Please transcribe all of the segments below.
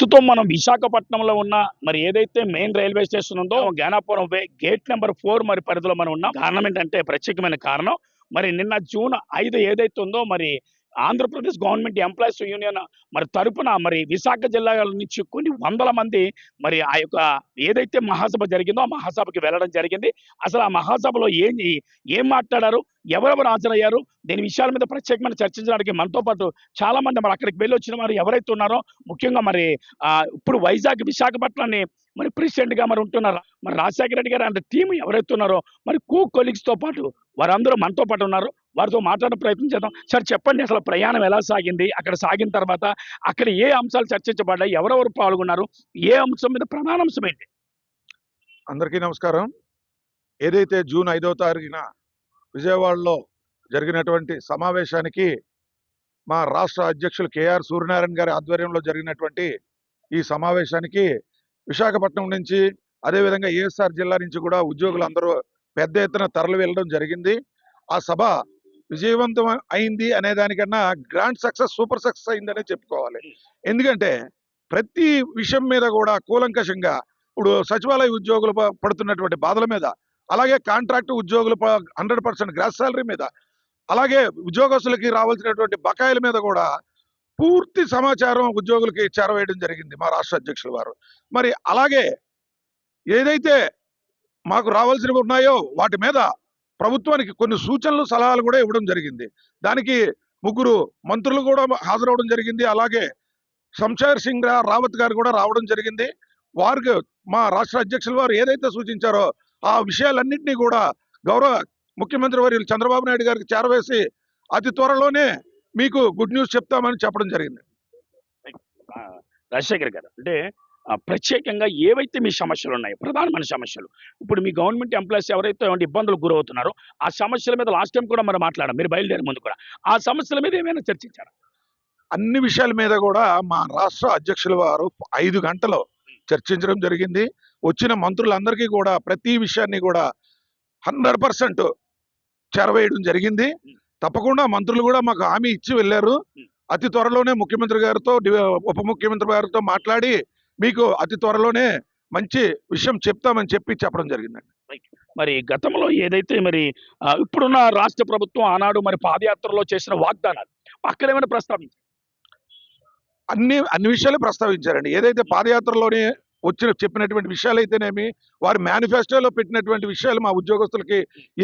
ప్రస్తుతం మనం విశాఖపట్నంలో ఉన్న మరి ఏదైతే మెయిన్ రైల్వే స్టేషన్ ఉందో Gnanapuram way gate number four మరి పరిధిలో మనం ఉన్నాం. కారణం ఏంటంటే ప్రత్యేకమైన కారణం. మరి నిన్న జూన్ ఐదు ఏదైతే ఉందో మరి ఆంధ్రప్రదేశ్ గవర్నమెంట్ ఎంప్లాయీస్ యూనియన్ మరి తరపున మరి విశాఖ జిల్లా నుంచి కొన్ని వందల మంది మరి ఆ యొక్క ఏదైతే మహాసభ జరిగిందో ఆ మహాసభకి వెళ్ళడం జరిగింది. అసలు ఆ మహాసభలో ఏం ఏం మాట్లాడారు? ఎవరెవరు హాజరయ్యారు? దీని విషయాల మీద ప్రత్యేకమైన చర్చించడానికి మనతో పాటు చాలా మంది మరి అక్కడికి వెళ్ళి వచ్చిన వారు ఎవరైతే ఉన్నారో ముఖ్యంగా మరి ఇప్పుడు వైజాగ్ విశాఖపట్నాన్ని మరి ప్రెసిడెంట్గా మరి ఉంటున్నారు మరి రాజశేఖర రెడ్డి గారు అంటే టీం ఎవరైతే ఉన్నారో మరి కూ కొలీగ్స్తో పాటు వారందరూ మనతో పాటు ఉన్నారు. వారితో మాట్లాడే ప్రయత్నం చేద్దాం. సార్ చెప్పండి అసలు ప్రయాణం ఎలా సాగింది? అక్కడ సాగిన తర్వాత అక్కడ ఏ అంశాలు చర్చించబడ్డాయి? ఎవరెవరు పాల్గొన్నారు? ఏ అంశం మీద ప్రధాన అంశం ఏంటి? అందరికీ నమస్కారం. ఏదైతే జూన్ ఐదవ తారీఖున విజయవాడలో జరిగినటువంటి సమావేశానికి మా రాష్ట్ర అధ్యక్షులు కేఆర్ సూర్యనారాయణ గారి ఆధ్వర్యంలో జరిగినటువంటి ఈ సమావేశానికి విశాఖపట్నం నుంచి అదేవిధంగా ఏఎస్ఆర్ జిల్లా నుంచి కూడా ఉద్యోగులు అందరూ పెద్ద ఎత్తున తరలి వెళ్ళడం జరిగింది. ఆ సభ విజయవంతం అయింది అనే దానికన్నా గ్రాండ్ సక్సెస్ సూపర్ సక్సెస్ అయిందనే చెప్పుకోవాలి. ఎందుకంటే ప్రతి విషయం మీద కూడా కూలంకషంగా ఇప్పుడు సచివాలయ ఉద్యోగులు పడుతున్నటువంటి బాధల మీద అలాగే కాంట్రాక్ట్ ఉద్యోగులు హండ్రెడ్ పర్సెంట్ గ్రాస్ శాలరీ మీద అలాగే ఉద్యోగస్తులకి రావాల్సినటువంటి బకాయిల మీద కూడా పూర్తి సమాచారం ఉద్యోగులకి చేరవేయడం జరిగింది మా రాష్ట్ర అధ్యక్షుల వారు. మరి అలాగే ఏదైతే మాకు రావాల్సినవి ఉన్నాయో వాటి మీద ప్రభుత్వానికి కొన్ని సూచనలు సలహాలు కూడా ఇవ్వడం జరిగింది. దానికి ముగ్గురు మంత్రులు కూడా హాజరవడం జరిగింది. అలాగే శంషేర్ సింగ్ రావత్ గారు కూడా రావడం జరిగింది. వారికి మా రాష్ట్ర అధ్యక్షుల వారు ఏదైతే సూచించారో ఆ విషయాలన్నింటినీ కూడా గౌరవ ముఖ్యమంత్రి వర్యులు చంద్రబాబు నాయుడు గారికి చేరవేసి అతి త్వరలోనే మీకు గుడ్ న్యూస్ చెప్తామని చెప్పడం జరిగింది. రాజశేఖర్ గారు అంటే ప్రత్యేకంగా ఏవైతే మీ సమస్యలు ఉన్నాయో ప్రధానమైన సమస్యలు ఇప్పుడు మీ గవర్నమెంట్ ఎంప్లాయీస్ ఎవరైతే ఏమంటే ఇబ్బందులు గురవుతున్నారో ఆ సమస్యల మీద లాస్ట్ టైం కూడా మనం మాట్లాడాం మీరు బయలుదేరే ముందు కూడా. ఆ సమస్యల మీద ఏమైనా చర్చించారు? అన్ని విషయాల మీద కూడా మా రాష్ట్ర అధ్యక్షుల వారు ఐదు గంటలు చర్చించడం జరిగింది. వచ్చిన మంత్రులందరికీ కూడా ప్రతి విషయాన్ని కూడా హండ్రెడ్ పర్సెంట్ చేరవేయడం జరిగింది. తప్పకుండా మంత్రులు కూడా మాకు హామీ ఇచ్చి వెళ్ళారు. అతి త్వరలోనే ముఖ్యమంత్రి గారితో ఉప ముఖ్యమంత్రి గారితో మాట్లాడి మీకు అతి త్వరలోనే మంచి విషయం చెప్తామని చెప్పి చెప్పడం జరిగిందండి. మరి గతంలో ఏదైతే మరి ఇప్పుడున్న రాష్ట్ర ప్రభుత్వం ఆనాడు మరి పాదయాత్రలో చేసిన వాగ్దానాలు అక్కడ ఏమైనా ప్రస్తావించారు? అన్ని అన్ని విషయాలు ప్రస్తావించారండి. ఏదైతే పాదయాత్రలోనే వచ్చిన చెప్పినటువంటి విషయాలు అయితేనేమి వారి మేనిఫెస్టోలో పెట్టినటువంటి విషయాలు మా ఉద్యోగస్తులకి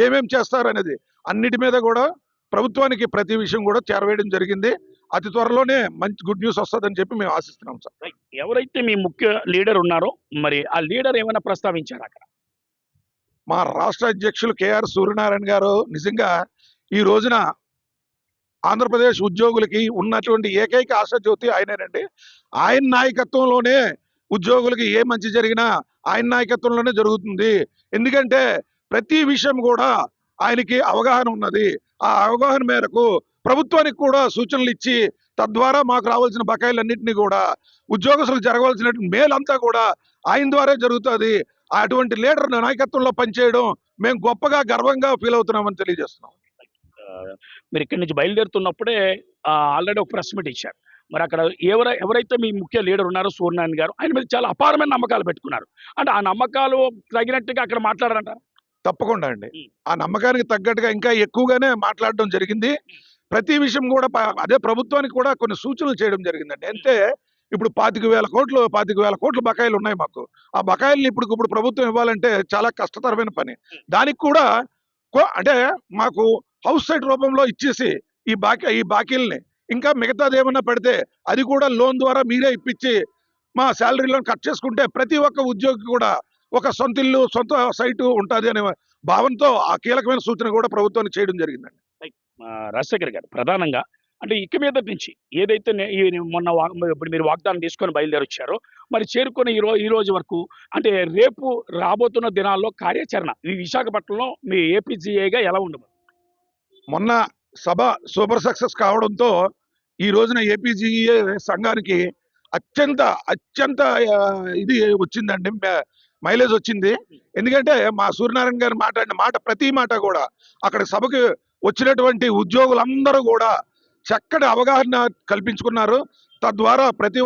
ఏమేం చేస్తారు అనేది అన్నిటి మీద కూడా ప్రభుత్వానికి ప్రతి విషయం కూడా చేరవేయడం జరిగింది. అతి త్వరలోనే మంచి గుడ్ న్యూస్ వస్తుందని చెప్పి మేము ఆశిస్తున్నాం సార్. ఎవరైతే మీ ముఖ్య లీడర్ ఉన్నారో మరి ఆ లీడర్ ఏమైనా ప్రస్తావించారు అక్కడ? మా రాష్ట్ర అధ్యక్షులు కేఆర్ సూర్యనారాయణ గారు నిజంగా ఈ రోజున ఆంధ్రప్రదేశ్ ఉద్యోగులకి ఉన్నటువంటి ఏకైక ఆశాజ్యోతి ఆయనేనండి. ఆయన నాయకత్వంలోనే ఉద్యోగులకి ఏ మంచి జరిగినా ఆయన నాయకత్వంలోనే జరుగుతుంది. ఎందుకంటే ప్రతి విషయం కూడా ఆయనకి అవగాహన ఉన్నది. ఆ అవగాహన మేరకు ప్రభుత్వానికి కూడా సూచనలు ఇచ్చి తద్వారా మాకు రావాల్సిన బకాయిలన్నింటినీ కూడా ఉద్యోగస్తులకు జరగవలసిన మేలంతా కూడా ఆయన ద్వారా జరుగుతుంది. అటువంటి లీడర్ నాయకత్వంలో పనిచేయడం మేము గొప్పగా గర్వంగా ఫీల్ అవుతున్నామని తెలియజేస్తున్నాం. మీరు ఇక్కడి నుంచి బయలుదేరుతున్నప్పుడే ఆల్రెడీ ఒక ప్రెస్ మీట్ ఇచ్చారు. మరి అక్కడ ఎవర ఎవరైతే మీ ముఖ్య లీడర్ ఉన్నారో సూర్యనారాయణ గారు ఆయన మీద చాలా అపారమైన నమ్మకాలు పెట్టుకున్నారు. అంటే ఆ నమ్మకాలు తగినట్టుగా అక్కడ మాట్లాడారంట తప్పకుండా అండి. ఆ నమ్మకానికి తగ్గట్టుగా ఇంకా ఎక్కువగానే మాట్లాడడం జరిగింది. ప్రతి విషయం కూడా అదే ప్రభుత్వానికి కూడా కొన్ని సూచనలు చేయడం జరిగిందండి. అంటే ఇప్పుడు పాతిక వేల కోట్లు పాతిక వేల కోట్లు బకాయిలు ఉన్నాయి మాకు. ఆ బకాయిల్ని ఇప్పుడు ఇప్పుడు ప్రభుత్వం ఇవ్వాలంటే చాలా కష్టతరమైన పని. దానికి కూడా అంటే మాకు హౌస్ సైట్ రూపంలో ఇచ్చేసి ఈ బాకీ ఈ బాకీల్ని ఇంకా మిగతాది ఏమన్నా పెడితే అది కూడా లోన్ ద్వారా మీరే ఇప్పించి మా శాలరీలో కట్ చేసుకుంటే ప్రతి ఒక్క ఉద్యోగి కూడా ఒక సొంత ఇల్లు సొంత సైటు ఉంటుంది అనే భావంతో ఆ కీలకమైన సూచన కూడా ప్రభుత్వానికి చేయడం జరిగిందండి. రాజశేఖర్ గారు ప్రధానంగా. అంటే ఇక మీద నుంచి ఏదైతే నే- మొన్న వా- ఇప్పుడు మీరు వాగ్దానం తీసుకొని బయలుదేరొచ్చారో మరి చేరుకున్న ఈ రోజు ఈ రోజు వరకు అంటే రేపు రాబోతున్న దినాల్లో కార్యాచరణ ఈ విశాఖపట్నంలో మీ ఏపీజీఏగా ఎలా ఉండదు మొన్న సభ సూపర్ సక్సెస్ కావడంతో ఈ రోజున ఏపీజీఏ సంఘానికి అత్యంత అత్యంత ఇది వచ్చిందండి మైలేజ్ వచ్చింది. ఎందుకంటే మా సూర్యనారాయణ గారు మాట్లాడిన మాట ప్రతి మాట కూడా అక్కడ సభకు వచ్చినటువంటి ఉద్యోగులందరూ కూడా చక్కటి అవగాహన కల్పించుకున్నారు. తద్వారా ప్రతి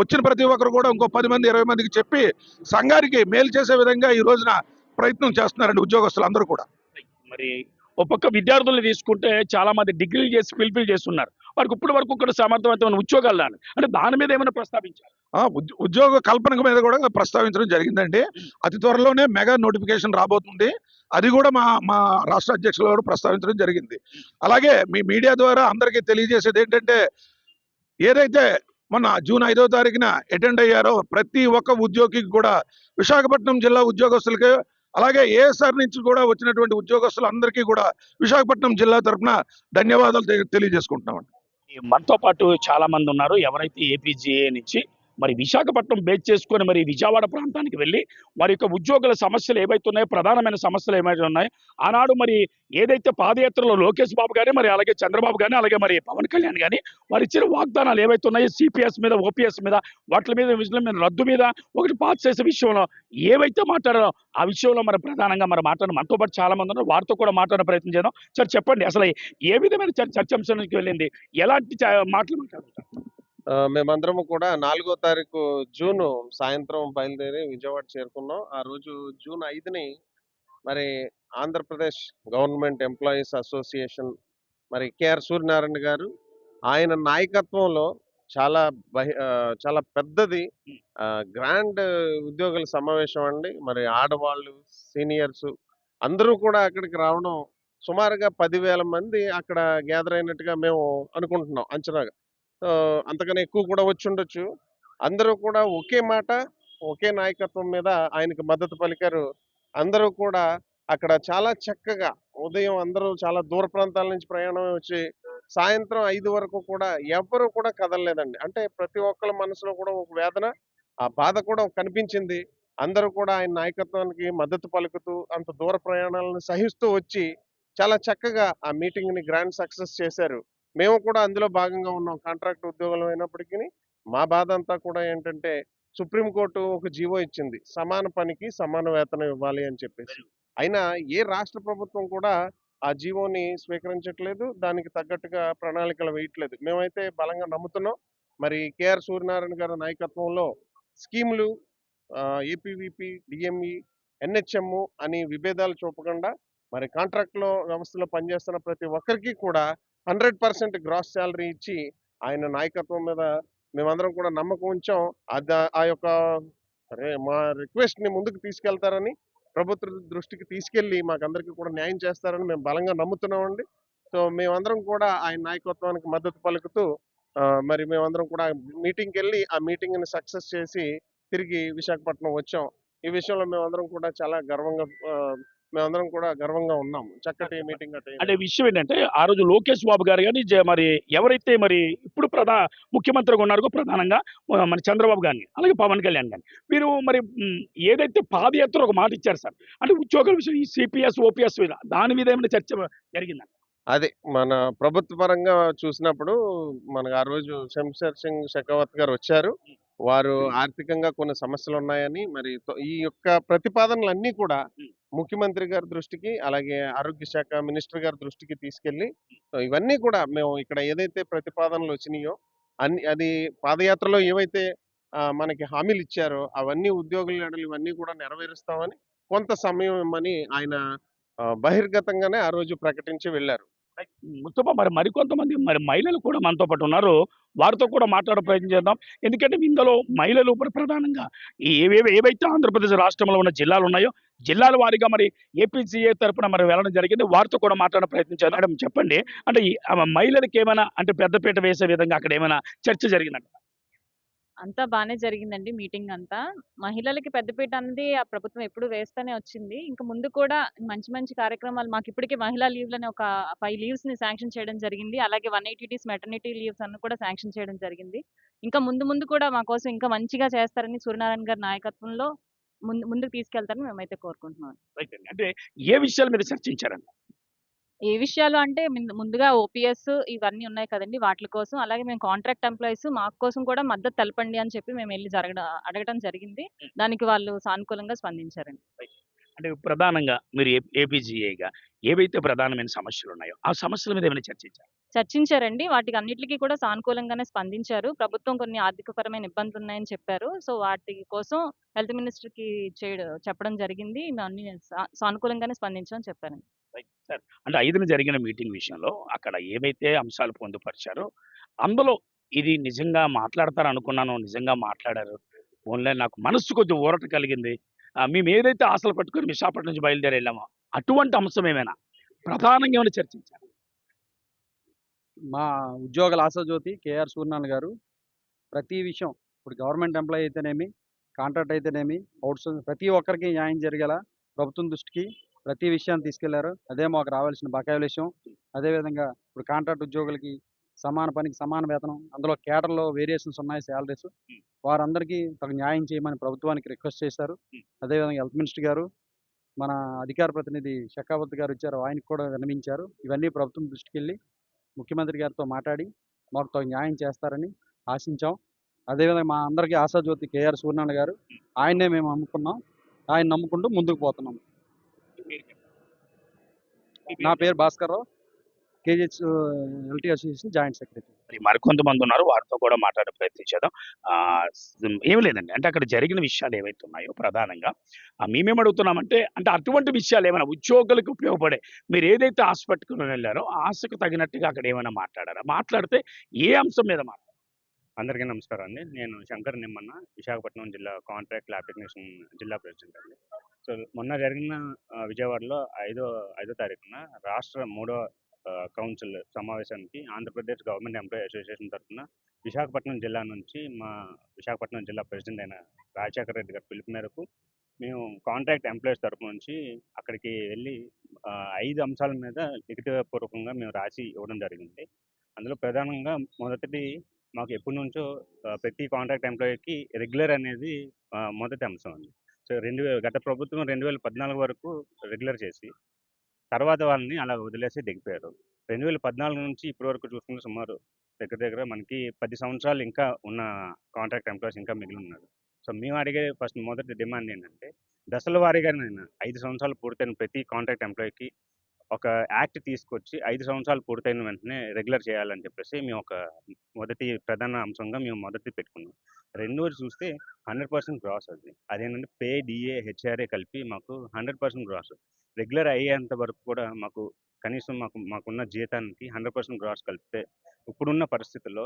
వచ్చిన ప్రతి ఒక్కరు కూడా ఇంకో పది మంది ఇరవై మందికి చెప్పి సంఘానికి మేలు చేసే విధంగా ఈ రోజున ప్రయత్నం చేస్తున్నారండి ఉద్యోగస్తులు అందరూ కూడా. మరి ఒక పక్క విద్యార్థులు తీసుకుంటే చాలా మంది డిగ్రీలు చేసి పిలిపిలు చేస్తున్నారు. వారికి ఇప్పటి వరకు కూడా సమర్థవంతమైన ఉద్యోగాలు రాని అంటే దాని మీద ఏమైనా ప్రస్తావించారు ఉద్యోగ కల్పన మీద కూడా ప్రస్తావించడం జరిగిందండి. అతి త్వరలోనే మెగా నోటిఫికేషన్ రాబోతుంది. అది కూడా మా మా రాష్ట్ర అధ్యక్షులు కూడా ప్రస్తావించడం జరిగింది. అలాగే మీ మీడియా ద్వారా అందరికీ తెలియజేసేది ఏంటంటే ఏదైతే మొన్న జూన్ ఐదో తారీఖున అటెండ్ అయ్యారో ప్రతి ఒక్క ఉద్యోగికి కూడా విశాఖపట్నం జిల్లా ఉద్యోగస్తులకి అలాగే ఏఎస్ఆర్ నుంచి కూడా వచ్చినటువంటి ఉద్యోగస్తులు అందరికీ కూడా విశాఖపట్నం జిల్లా తరఫున ధన్యవాదాలు తె- తెలియజేసుకుంటున్నాం ఈ మనతో పాటు చాలా మంది ఉన్నారు. ఎవరైతే ఏపీజీఏ నుంచి మరి విశాఖపట్నం బేస్ చేసుకొని మరి విజయవాడ ప్రాంతానికి వెళ్ళి వారి యొక్క ఉద్యోగుల సమస్యలు ఏవైతే ఉన్నాయో ప్రధానమైన సమస్యలు ఏమైతే ఉన్నాయో ఆనాడు మరి ఏదైతే పాదయాత్రలో లోకేష్ బాబు కానీ మరి అలాగే చంద్రబాబు కానీ అలాగే మరి పవన్ కళ్యాణ్ కానీ వారి ఇచ్చిన వాగ్దానాలు ఏవైతే ఉన్నాయో సిపిఎస్ మీద ఓపీఎస్ మీద వాటి మీద విషయం మీద రద్దు మీద ఒకటి పాస్ చేసే విషయంలో ఏవైతే మాట్లాడారో ఆ విషయంలో మరి ప్రధానంగా మరి మాట్లాడిన మనతో పాటు చాలా మంది ఉన్నారు. వారితో కూడా మాట్లాడే ప్రయత్నం చేద్దాం. సార్ చెప్పండి. అసలు ఏ విధమైన చర్చ అంశానికి వెళ్ళింది? ఎలాంటి మాటలు మాట్లాడుతారు మేమందరము కూడా నాలుగో తారీఖు జూన్ సాయంత్రం బయలుదేరి విజయవాడ చేరుకున్నాం. ఆ రోజు జూన్ ఐదుని మరి ఆంధ్రప్రదేశ్ గవర్నమెంట్ ఎంప్లాయీస్ అసోసియేషన్ మరి కేఆర్ సూర్యనారాయణ గారు ఆయన నాయకత్వంలో చాలా బహి ఆ, చాలా పెద్దది గ్రాండ్ ఉద్యోగుల సమావేశం అండి. మరి ఆడవాళ్ళు సీనియర్స్ అందరూ కూడా అక్కడికి రావడం సుమారుగా పదివేల మంది అక్కడ గ్యాదర్ అయినట్టుగా మేము అనుకుంటున్నాం అంచనాగా. అంతకన్నా ఎక్కువ కూడా వచ్చి ఉండొచ్చు. అందరూ కూడా ఒకే మాట ఒకే నాయకత్వం మీద ఆయనకు మద్దతు పలికారు. అందరూ కూడా అక్కడ చాలా చక్కగా ఉదయం అందరూ చాలా దూర ప్రాంతాల నుంచి ప్రయాణం వచ్చి సాయంత్రం ఐదు వరకు కూడా ఎవరు కూడా కదలలేదండి. అంటే ప్రతి ఒక్కరి మనసులో కూడా ఒక వేదన ఆ బాధ కూడా కనిపించింది. అందరూ కూడా ఆయన నాయకత్వానికి మద్దతు పలుకుతూ అంత దూర ప్రయాణాలను సహిస్తూ వచ్చి చాలా చక్కగా ఆ మీటింగ్ని గ్రాండ్ సక్సెస్ చేశారు. మేము కూడా అందులో భాగంగా ఉన్నాం. కాంట్రాక్ట్ ఉద్యోగులం అయినప్పటికీ మా బాధ అంతా కూడా ఏంటంటే సుప్రీంకోర్టు ఒక జీవో ఇచ్చింది. సమాన పనికి సమాన వేతనం ఇవ్వాలి అని చెప్పేసి. అయినా ఏ రాష్ట్ర ప్రభుత్వం కూడా ఆ జీవోని స్వీకరించట్లేదు. దానికి తగ్గట్టుగా ప్రణాళికలు వేయట్లేదు. మేమైతే బలంగా నమ్ముతున్నాం. మరి కేఆర్ సూర్యనారాయణ గారి నాయకత్వంలో స్కీములు ఏపీవిపి డిఎంఈ ఎన్హెచ్ఎం అని విభేదాలు చూపకుండా మరి కాంట్రాక్ట్లో వ్యవస్థలో పనిచేస్తున్న ప్రతి ఒక్కరికి కూడా హండ్రెడ్ పర్సెంట్ గ్రాస్ శాలరీ ఇచ్చి ఆయన నాయకత్వం మీద మేమందరం కూడా నమ్మకం ఉంచాం. అది ఆ యొక్క మా రిక్వెస్ట్ని ముందుకు తీసుకెళ్తారని ప్రభుత్వ దృష్టికి తీసుకెళ్ళి మాకందరికీ కూడా న్యాయం చేస్తారని మేము బలంగా నమ్ముతున్నామండి. సో మేమందరం కూడా ఆయన నాయకత్వానికి మద్దతు పలుకుతూ మరి మేమందరం కూడా మీటింగ్కి వెళ్ళి ఆ మీటింగ్ని సక్సెస్ చేసి తిరిగి విశాఖపట్నం వచ్చాం. ఈ విషయంలో మేమందరం కూడా చాలా గర్వంగా మేమందరం కూడా గర్వంగా ఉన్నాం. చక్కటి మీటింగ్ అంటే విషయం ఏంటంటే ఆ రోజు లోకేష్ బాబు గారు కానీ మరి ఎవరైతే మరి ఇప్పుడు ప్రధా ముఖ్యమంత్రిగా ఉన్నారో ప్రధానంగా మన చంద్రబాబు గారిని అలాగే పవన్ కళ్యాణ్ గారిని. మీరు మరి ఏదైతే పాదయాత్ర ఒక మాట ఇచ్చారు సార్ అంటే ఉద్యోగుల విషయం ఈ సిపిఎస్ ఓపీఎస్ మీద దాని మీద ఏమైనా చర్చ జరిగిందా? అది మన ప్రభుత్వ పరంగా చూసినప్పుడు మనకు ఆ రోజు శంషర్ సింగ్ షెకావత్ గారు వచ్చారు. వారు ఆర్థికంగా కొన్ని సమస్యలు ఉన్నాయని మరి ఈ యొక్క ప్రతిపాదనలన్నీ కూడా ముఖ్యమంత్రి గారి దృష్టికి అలాగే ఆరోగ్య శాఖ మినిస్టర్ గారి దృష్టికి తీసుకెళ్ళి ఇవన్నీ కూడా మేము ఇక్కడ ఏదైతే ప్రతిపాదనలు వచ్చినాయో అన్ని అది పాదయాత్రలో ఏవైతే మనకి హామీలు ఇచ్చారో అవన్నీ ఉద్యోగుల ఇవన్నీ కూడా నెరవేరుస్తామని కొంత సమయం ఇమ్మని ఆయన బహిర్గతంగానే ఆ రోజు ప్రకటించి వెళ్ళారు. ముస్తఫా మరి మరికొంతమంది మరి మహిళలు కూడా మనతో పాటు ఉన్నారు. వారితో కూడా మాట్లాడే ప్రయత్నం చేద్దాం. ఎందుకంటే ఇందులో మహిళలు ప్రధానంగా ఏవేవి ఏవైతే ఆంధ్రప్రదేశ్ రాష్ట్రంలో ఉన్న జిల్లాలు ఉన్నాయో జిల్లాల వారీగా మరి ఏపీసీఏ తరపున మరి వెళ్ళడం జరిగింది. వారితో కూడా మాట్లాడే ప్రయత్నం చేద్దాం. చెప్పండి. అంటే ఆ మహిళలకు ఏమైనా అంటే పెద్దపీట వేసే విధంగా అక్కడ ఏమైనా చర్చ జరిగిందంట అంతా బాగానే జరిగిందండి మీటింగ్ అంతా. మహిళలకి పెద్దపీట అనేది ఆ ప్రభుత్వం ఎప్పుడు వేస్తూనే వచ్చింది. ఇంకా ముందు కూడా మంచి మంచి కార్యక్రమాలు మాకిప్పటికే మహిళా లీవ్‌లని ఒక 5 లీవ్స్‌ని శాంక్షన్ చేయడం జరిగింది. అలాగే వన్ ఎయిటీస్ మెటర్నిటీ లీవ్స్ అన్ని కూడా శాంక్షన్ చేయడం జరిగింది. ఇంకా ముందు ముందు కూడా మా కోసం ఇంకా మంచిగా చేస్తారని సూర్యనారాయణ గారి నాయకత్వంలో ముందు ముందుకు తీసుకెళ్తారని మేమైతే కోరుకుంటున్నాం. అంటే ఏ విషయాలు మీరు చర్చించారండి ఏ విషయాలు అంటే మింద్ ముందుగా ఓపీఎస్ ఇవన్నీ ఉన్నాయి కదండీ! వాట్లి కోసం అలాగే మేము కాంట్రాక్ట్ ఎంప్లాయీస్ మా కోసం కూడా మద్దతు తెలపండి అని చెప్పి మేమెళ్ళి జరగడం అడగడం జరిగింది. దానికి వాళ్ళు సానుకూలంగా స్పందించారండి. అంటే ప్రధానంగా మీరు ఏపీజీఏగా ఏవైతే ప్రధానమైన సమస్యలు ఉన్నాయో ఆ సమస్యల మీద ఏమైనా చర్చించారు చర్చించారండి. వాటికి అన్నిట్లికి కూడా సానుకూలంగానే స్పందించారు. ప్రభుత్వం కొన్ని ఆర్థికపరమైన ఇబ్బందులున్నాయని చెప్పారు. సో, వాటి కోసం హెల్త్ మినిస్టర్‌కి చేయడం చెప్పడం జరిగింది. మేము అన్ని సానుకూలంగానే స్పందించామని చెప్పారండి. Right sir. అంటే ఐదున జరిగిన మీటింగ్ విషయంలో అక్కడ ఏవైతే అంశాలు పొందుపరిచారో, అందులో ఇది నిజంగా మాట్లాడతారు అనుకున్నాను నిజంగా మాట్లాడారు. ఓన్లీ నాకు మనస్సు కొంచెం ఊరట కలిగింది. మేము ఏదైతే ఆశలు పట్టుకుని విశాఖపట్నం నుంచి బయలుదేరి వెళ్ళామో అటువంటి అంశం ఏమైనా ప్రధానంగా ఏమైనా చర్చించారు మా ఉద్యోగుల ఆశాజ్యోతి కేఆర్ సూర్యనారాయణ గారు ప్రతి విషయం ఇప్పుడు గవర్నమెంట్ ఎంప్లాయీ అయితేనేమి, కాంట్రాక్ట్ అయితేనేమి, అవుట్ ప్రతి ఒక్కరికి న్యాయం జరిగేలా ప్రభుత్వం దృష్టికి ప్రతి విషయాన్ని తీసుకెళ్ళారు. అదే మాకు రావాల్సిన బకాయిల విషయం. అదేవిధంగా ఇప్పుడు కాంట్రాక్ట్ ఉద్యోగులకి సమాన పనికి సమాన వేతనం. అందులో కేడర్‌లో వేరియేషన్స్ ఉన్నాయి సాలరీస్. హ్మ్. వారందరికీ తగు న్యాయం చేయమని ప్రభుత్వానికి రిక్వెస్ట్ చేశారు. అదేవిధంగా హెల్త్ మినిస్టర్ గారు, మన అధికార ప్రతినిధి షెకావత్ గారు ఇచ్చారు. ఆయనకి కూడా విన్నవించారు. ఇవన్నీ ప్రభుత్వం దృష్టికెళ్ళి ముఖ్యమంత్రి గారితో మాట్లాడి మాకు తగు న్యాయం చేస్తారని ఆశించాం. అదేవిధంగా మా అందరికీ ఆశాజ్యోతి కేఆర్ సూర్యనారాయణ గారు. ఆయన్నే మేము నమ్ముకున్నాం. ఆయన నమ్ముకుంటూ ముందుకు పోతున్నాం. నా పేరు పేరు Bhaskar Rao. KGH LT association joint secretary. మరి మరికొంతమంది ఉన్నారు. వారితో కూడా మాట్లాడే ప్రయత్నం చేద్దాం. ఆహ్, స్ ఏమి లేదండి. అంటే అక్కడ జరిగిన విషయాలు ఏవైతే ఉన్నాయో ప్రధానంగా మేమేం అడుగుతున్నామంటే అంటే అటువంటి విషయాలు ఏమైనా ఉద్యోగులకు ఉపయోగపడే మీరు ఏదైతే ఆశ పెట్టుకొని వెళ్ళారో, ఆ ఆశకు తగినట్టుగా అక్కడ ఏమైనా మాట్లాడారా? మాట్లాడితే ఏ అంశం మీద మాట్లాడారు? అందరికీ నమస్కారం అండి. నేను శంకర్ నిమ్మన్న విశాఖపట్నం జిల్లా కాంట్రాక్ట్ ల్యాబ్ టెక్నీషియన్ జిల్లా ప్రెసిడెంట్ అండి. సో, మొన్న జరిగిన విజయవాడలో ఐదో ఐదో తారీఖున రాష్ట్ర మూడో కౌన్సిల్ సమావేశానికి ఆంధ్రప్రదేశ్ గవర్నమెంట్ ఎంప్లాయీ అసోసియేషన్ తరఫున విశాఖపట్నం జిల్లా నుంచి మా విశాఖపట్నం జిల్లా ప్రెసిడెంట్ అయిన రాజశేఖర రెడ్డి గారి పిలుపు మేరకు మేము కాంట్రాక్ట్ ఎంప్లాయీస్ తరపు నుంచి అక్కడికి వెళ్ళి ఐదు అంశాల మీద లిఖితపూర్వకంగా మేము రాసి ఇవ్వడం జరిగింది. అందులో ప్రధానంగా మొదటిది మాకు ఎప్పటి నుంచో ప్రతి కాంట్రాక్ట్ ఎంప్లాయీకి రెగ్యులర్ అనేది మొదటి అంశం అండి. సో, రెండు గత ప్రభుత్వం 2014 వరకు రెగ్యులర్ చేసి, తర్వాత వాళ్ళని అలా వదిలేసి దిగిపోయారు. 2014 నుంచి ఇప్పటి వరకు చూసుకుంటే సుమారు దగ్గర దగ్గర మనకి పది సంవత్సరాలు ఇంకా ఉన్న కాంట్రాక్ట్ ఎంప్లాయీస్ ఇంకా మిగిలి ఉన్నారు. సో, మేము అడిగే ఫస్ట్ మొదటి డిమాండ్ ఏంటంటే దశల వారీగానైనా ఐదు సంవత్సరాలు పూర్తయిన ప్రతి కాంట్రాక్ట్ ఎంప్లాయీకి ఒక యాక్ట్ తీసుకొచ్చి ఐదు సంవత్సరాలు పూర్తయిన వెంటనే రెగ్యులర్ చేయాలని చెప్పేసి మేము ఒక మొదటి ప్రధాన అంశంగా మేము మొదటి పెట్టుకున్నాం. రెండోది చూస్తే 100% గ్రాస్ అది. అదేంటంటే పే, డీఏ, హెచ్ఆర్ఏ కలిపి మాకు 100% గ్రాస్. రెగ్యులర్ అయ్యేంత వరకు కూడా మాకు కనీసం మాకు మాకున్న జీతానికి 100% గ్రాస్ కలిపితే ఇప్పుడున్న పరిస్థితుల్లో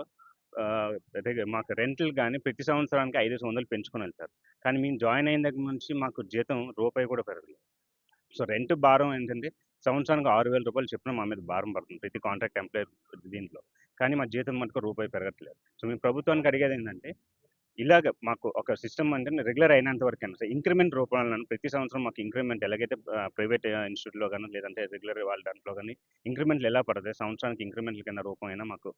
మాకు రెంట్‌లు కానీ ప్రతి సంవత్సరానికి 500 పెంచుకొని వెళ్తారు. కానీ మేము జాయిన్ అయిన దగ్గర నుంచి మాకు జీతం రూపాయి కూడా పెరగలేదు. సో, రెంట్ భారం ఏంటంటే సంవత్సరానికి ఆరు వేల రూపాయలు చెప్పిన మా మీద భారం పడుతుంది. ప్రతి కాంట్రాక్ట్ ఎంప్లాయీ దీంట్లో. కానీ మా జీతం మటుకు రూపాయి పెరగట్లేదు. సో, మేము ప్రభుత్వానికి అడిగేది ఏంటంటే ఇలాగ మాకు ఒక సిస్టమ్ అంటే రెగ్యులర్ అయినంత వరకు అయినా సరే ఇంక్రిమెంట్ రూపంలో ప్రతి సంవత్సరం మాకు ఇంక్రిమెంట్ ఎలాగైతే ప్రైవేట్ ఇన్‌స్టిట్యూట్‌లో కానీ లేదంటే రెగ్యులర్ వాళ్ళ దాంట్లో కానీ ఇంక్రిమెంట్లు ఎలా పడతాయి సంవత్సరానికి ఇంక్రిమెంట్ల కింద రూపం అయినా మాకు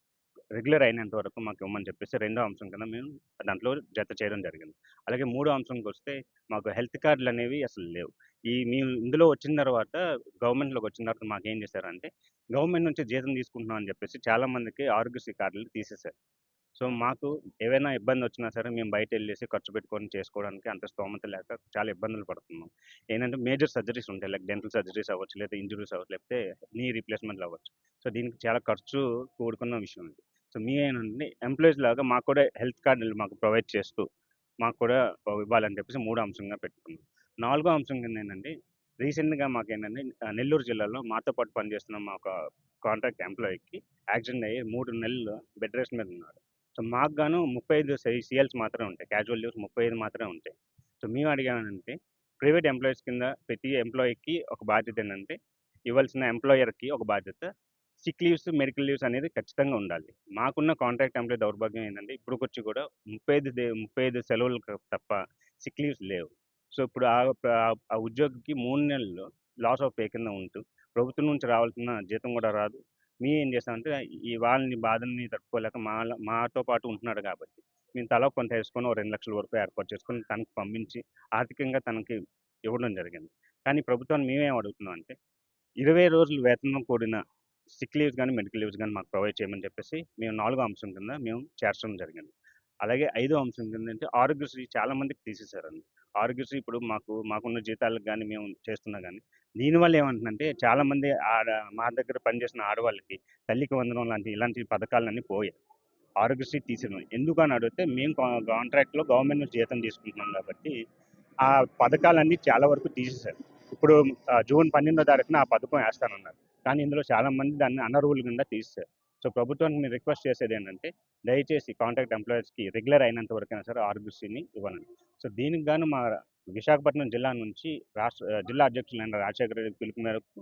రెగ్యులర్ అయినంత వరకు మాకు ఇవ్వమని చెప్పేసి రెండో అంశం కింద మేము దాంట్లో జత చేయడం జరిగింది. అలాగే మూడో అంశంకొస్తే మాకు హెల్త్ కార్డులు అనేవి అసలు లేవు. ఈ మేము ఇందులో వచ్చిన తర్వాత గవర్నమెంట్‌లోకి వచ్చిన తర్వాత మాకేం చేశారంటే గవర్నమెంట్ నుంచి జీతం తీసుకుంటున్నాం అని చెప్పేసి చాలామందికి ఆరోగ్యశ్రీ కార్డులు తీసేశారు. సో, మాకు ఏవైనా ఇబ్బంది వచ్చినా సరే మేము బయట వెళ్ళేసి ఖర్చు పెట్టుకొని చేసుకోవడానికి అంత స్తోమత లేక చాలా ఇబ్బందులు పడుతున్నాం. ఏంటంటే మేజర్ సర్జరీస్ ఉంటాయి. లైక్ డెంటల్ సర్జరీస్ అవ్వచ్చు, లేదా ఇంజురీస్ అవ్వచ్చు, లేకపోతే నీ రీప్లేస్‌మెంట్‌లు అవ్వచ్చు. సో, దీనికి చాలా ఖర్చు కూడుకున్న విషయం ఉంది సో, మేమేంటంటే ఎంప్లాయీస్ లాగా మాకు కూడా హెల్త్ కార్డులు మాకు ప్రొవైడ్ చేస్తూ మాకు కూడా ఇవ్వాలని చెప్పేసి మూడు అంశంగా పెట్టుకున్నాం. నాలుగో అంశం కింద ఏంటంటే రీసెంట్‌గా మాకు ఏంటంటే నెల్లూరు జిల్లాలో మాతో పాటు పనిచేస్తున్న మా ఒక కాంట్రాక్ట్ ఎంప్లాయీకి యాక్సిడెంట్ అయ్యి మూడు నెలలు బెడ్ రెస్ట్ మీద ఉన్నారు. సో, మాకు గాను 35 సి సీఎల్స్ మాత్రమే ఉంటాయి. క్యాజువల్ లీవ్స్ 35 మాత్రమే ఉంటాయి. సో, మేము అడిగానంటే ప్రైవేట్ ఎంప్లాయీస్ కింద ప్రతి ఎంప్లాయీకి ఒక బాధ్యత ఏంటంటే ఇవ్వాల్సిన ఎంప్లాయర్‌కి ఒక బాధ్యత. సిక్ లీవ్స్, మెడికల్ లీవ్స్ అనేది ఖచ్చితంగా ఉండాలి. మాకున్న కాంట్రాక్ట్ ఎంప్లాయీ దౌర్భాగ్యం ఏంటంటే ఇప్పటికొచ్చి కూడా ముప్పై ఐదు ముప్పై ఐదు సెలవులు తప్ప సిక్ లీవ్స్ లేవు. సో, ఇప్పుడు ఆ ఆ ఉద్యోగికి మూడు నెలలు లాస్ ఆఫ్ పే కింద ఉంటూ ప్రభుత్వం నుంచి రావాల్సిన జీతం కూడా రాదు. మేమేం చేస్తామంటే ఈ వాళ్ళని బాధల్ని తట్టుకోలేక మా మాతో పాటు ఉంటున్నాడు కాబట్టి మేము తలకు కొంత వేసుకొని రెండు లక్షల వరకు ఏర్పాటు చేసుకొని తనకి పంపించి ఆర్థికంగా తనకి ఇవ్వడం జరిగింది. కానీ ప్రభుత్వాన్ని మేమేం అడుగుతున్నాం అంటే 20 రోజులు వేతనం కూడిన సిక్ లీవ్స్ కానీ మెడికల్ లీవ్స్ కానీ మాకు ప్రొవైడ్ చేయమని చెప్పేసి మేము నాలుగో అంశం కింద మేము చేర్చడం జరిగింది. అలాగే ఐదో అంశం కిందంటే ఆరోగ్యశ్రీ చాలామందికి తీసేశారండి. ఆరోగ్యశ్రీ ఇప్పుడు మాకు మాకున్న జీతాలకు కానీ మేము చేస్తున్నా కానీ దీనివల్ల ఏమంటుందంటే చాలామంది ఆడ మా దగ్గర పనిచేసిన ఆడవాళ్ళకి తల్లికి వందనం లాంటి ఇలాంటి పథకాలన్నీ పోయాయి. ఆరోగ్యశ్రీ తీసినాం ఎందుకు అని అడిగితే మేము కా- కాంట్రాక్ట్లో గవర్నమెంట్ నుంచి జీతం తీసుకుంటున్నాం కాబట్టి ఆ పథకాలన్నీ చాలా వరకు తీసేశారు. ఇప్పుడు జూన్ పన్నెండో తారీఖున ఆ పథకం వేస్తానన్నారు. కానీ ఇందులో చాలా మంది దాన్ని అనర్హుల కింద తీసేశారు. సో ప్రభుత్వానికి నేను రిక్వెస్ట్ చేసేది ఏంటంటే దయచేసి కాంట్రాక్ట్ ఎంప్లాయర్స్కి రెగ్యులర్ అయినంత వరకైనా సరే ఆర్బీసీని ఇవ్వాలండి సో దీనికి గాను మా విశాఖపట్నం జిల్లా నుంచి రాష్ట్ర జిల్లా అధ్యక్షులైన రాజశేఖర రెడ్డి పిలుపు మేరకు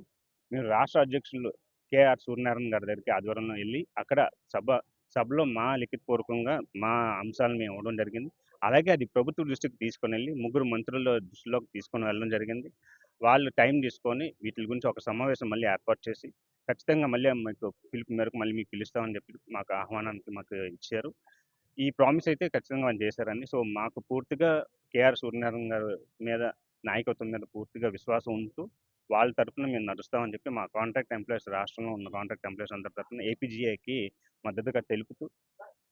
మేము రాష్ట్ర అధ్యక్షులు కేఆర్ సూర్యనారాయణ గారి దగ్గరికి ఆధ్వర్యంలో వెళ్ళి అక్కడ సభ సభలో మా లిఖితపూర్వకంగా మా అంశాలను మేము ఇవ్వడం జరిగింది. అలాగే అది ప్రభుత్వ దృష్టికి తీసుకొని వెళ్ళి ముగ్గురు మంత్రుల దృష్టిలోకి తీసుకొని వెళ్ళడం జరిగింది. వాళ్ళు టైం తీసుకొని వీటి గురించి ఒక సమావేశం మళ్ళీ ఏర్పాటు చేసి ఖచ్చితంగా మళ్ళీ మీకు పిలుపు మేరకు మళ్ళీ మీకు పిలుస్తామని చెప్పి మాకు ఆహ్వానానికి మాకు ఇచ్చారు. ఈ ప్రామిస్ అయితే ఖచ్చితంగా వాళ్ళు చేశారని సో మాకు పూర్తిగా కేఆర్ సూర్యనారాయణ గారు మీద నాయకత్వం మీద పూర్తిగా విశ్వాసం ఉంటూ వాళ్ళ తరఫున మేము నడుస్తామని చెప్పి మా కాంట్రాక్ట్ ఎంప్లాయీస్ రాష్ట్రంలో ఉన్న కాంట్రాక్ట్ ఎంప్లాయీస్ అందరి తరఫున ఏపీజీఐకి మద్దతుగా తెలుపుతూ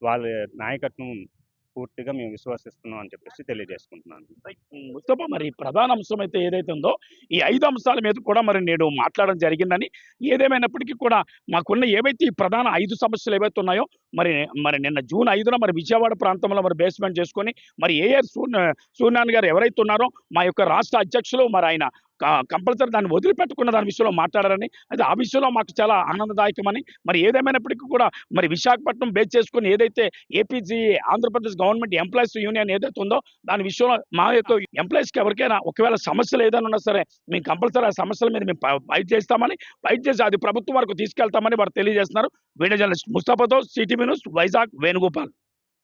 వాళ్ళ నాయకత్వం పూర్తిగా మేము విశ్వసిస్తున్నాం అని చెప్పేసి తెలియజేసుకుంటున్నాను. ముస్తఫా మరి ప్రధాన అంశం అయితే ఏదైతే ఉందో ఈ ఐదు అంశాల మీద కూడా మరి నేను మాట్లాడడం జరిగిందని ఏదేమైనప్పటికీ కూడా మాకున్న ఏవైతే ఈ ప్రధాన ఐదు సమస్యలు ఏవైతే ఉన్నాయో మరి మరి నిన్న జూన్ ఐదున మరి విజయవాడ ప్రాంతంలో మరి బేస్మెంట్ చేసుకొని మరి ఏఆర్ సూర్య సూర్యనారాయణ గారు ఎవరైతే ఉన్నారో మా యొక్క రాష్ట్ర అధ్యక్షులు మరి ఆయన కంపల్సరీ దాన్ని వదిలిపెట్టుకున్న దాని విషయంలో మాట్లాడారని అది ఆ విషయంలో మాకు చాలా ఆనందదాయకమని మరి ఏదేమైనప్పటికీ కూడా మరి విశాఖపట్నం బేస్ చేసుకుని ఏదైతే APG Andhra Pradesh government employees union ఏదైతే ఉందో దాని విషయంలో మా యొక్క ఎంప్లాయీస్కి ఎవరికైనా ఒకవేళ సమస్యలు ఏదైనా ఉన్నా సరే మేము కంపల్సరీ ఆ సమస్యల మీద మేము ఫైట్ చేస్తామని ఫైట్ చేసి అది ప్రభుత్వం వరకు తీసుకెళ్తామని వారు తెలియజేస్తున్నారు. వీడియో జర్నలిస్ట్ ముస్తాఫాతో సిటీవీ న్యూస్ వైజాగ్ వేణుగోపాల్.